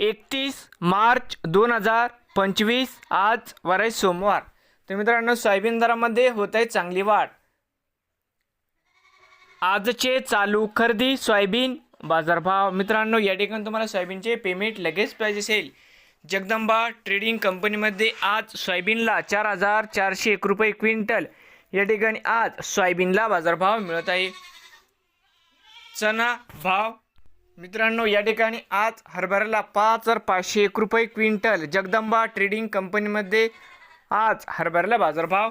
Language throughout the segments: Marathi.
एकतीस मार्च दोन हजार पंचवीस आज वराय सोमवार. तर मित्रांनो सोयाबीन दरामध्ये होत आहे चांगली वाढ. आजचे चालू खरेदी सोयाबीन बाजारभाव. मित्रांनो या ठिकाणी तुम्हाला सोयाबीनचे पेमेंट लगेच पाहिजे असेल. जगदंबा ट्रेडिंग कंपनीमध्ये आज सोयाबीनला चार हजार चारशे एक रुपये क्विंटल. या ठिकाणी आज सोयाबीनला बाजारभाव मिळत आहे. चना भाव मित्रांनो या ठिकाणी आज हरभऱ्याला पाच हजार पाचशे एक रुपये क्विंटल जगदंबा ट्रेडिंग कंपनीमध्ये आज हरभऱ्याला बाजारभाव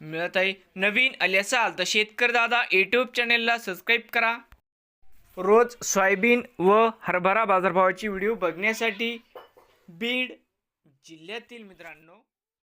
मिळत आहे. नवीन आले असाल तर शेतकरी दादा यूट्यूब चॅनेलला सबस्क्राईब करा. रोज सोयाबीन व हरभरा बाजारभावाची व्हिडिओ बघण्यासाठी बीड जिल्ह्यातील मित्रांनो